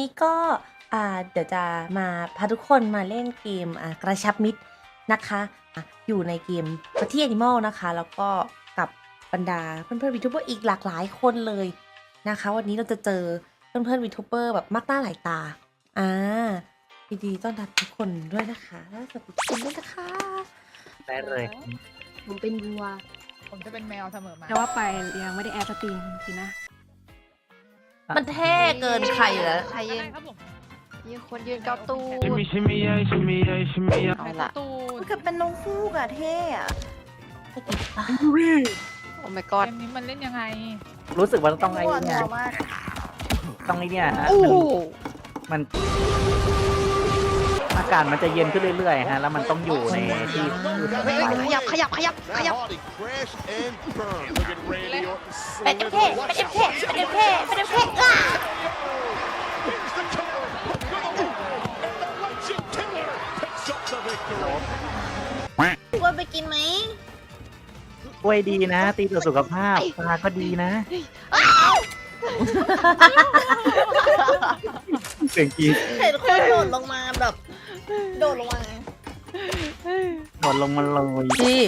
นี้ก็อ่าเดี๋ยวจะมาพาทุกคนมาเล่นเกมอ่ากระชับมิตรนะคะอะอยู่ในเกมป a ที่แอนิมอลนะคะ แล้วก็กับบรรดาเพื่อนๆวิทูเบอร์อีกหลากหลายคนเลยนะคะ วันนี้เราจะเจอเพื่อนๆวิทูเบอร์แบบมากหน้าหลายตาอ่ายินดีต้อนรับทุกคนด้วยนะคะและสวัสดีทุกคนด้วยนะคะได้เลยผมเป็นวัว ผมจะเป็นแมวเสมอมาแต่ว่าไปยังไม่ได้แอร์สตรีมจริงๆนะ มันเท่เกินใครอยู่แล้ว ใครยืนครับผมยืนคนยืนเกาตู้ Shimmy, shimmy, yeah, shimmy, yeah, shimmy, yeah. เอาละตูมันก็เป็นน้องฟูกอะเท่อะโอ้ my god เกมนี้มันเล่นยังไงรู้สึกว่าต้องไอ้วัวเนี่ยตัวมากต้องไอ้เนี่ยฮะโอ้โหมันมันอากาศมันจะเย็นขึ้นเรื่อยๆฮะแล้วมันต้องอยู่ในที่เฮ้ยขยับขยับขยับขยับ Hardy crash and burn. Look at Randy Orton เป็น slimming เท่ the เป็น left เท่เป็นเท่ victory. วัวไปกินไหมกล้วยดีนะ ตีต่อสุขภาพปลาก็ดีนะเสียงกรีดเห็นคนโดดลงมาแบบ โดดลงมาหมดลงมาเลยพี่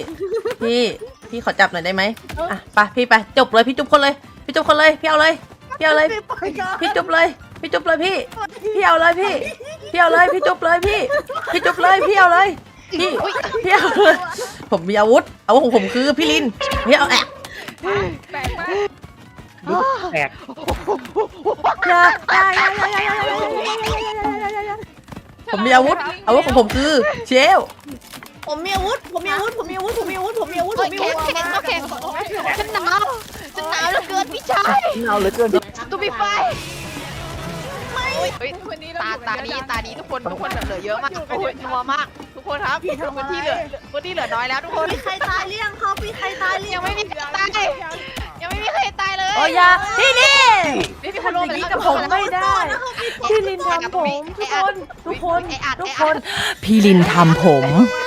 พี่ พี่ขอจับหน่อยได้ไหมอะไปพี่ไปจบเลยพี่จุบคนเลย พี่จุบคนเลย พี่เอาเลย พี่เอาเลยไม่ปล่อยกันพี่จุบเลย พี่จุบเลยพี่ พี่เอาเลยพี่ พี่เอาเลยพี่จุบเลยพี่ พี่จุบเลยพี่เอาเลย พี่พี่เอาผมมีอาวุธอาวุธของผมคือพี่ลินพี่เอาแอบแปลกมากแตกอย่าอย่าอย่าอย่อย่าอย่าผมมีอาวุธอาวุธของผมคือเชลผมมีอาวุธ ผมมีอาวุธ ผมมีอาวุธ ผมมีอาวุธ ผมมีอาวุธ ผมมีอาวุธแข็งแข็งฉันหนาวฉันหนาวเหลือเกินพี่ชายหนาวเหลือเกินตูบีไฟไม่ตาตาดีตาดีทุกคนทุกคนเหลือเยอะมากโอ้ยนัวมาก คนครับพื้นที่เหลือพื้นที่เหลือน้อยแล้วทุกคนมีใครตายหรือยังครับมีใครตายหรือยัยังงไม่มีใครตายยังไม่มีใครตายเลยโอ้ยาพี่ลินนี่ที่ทำอย่างนี้กับผมไม่ได้ พี่ลินทำผมทุกคน ทุกคน ทุกคน พี่ลินทำผมม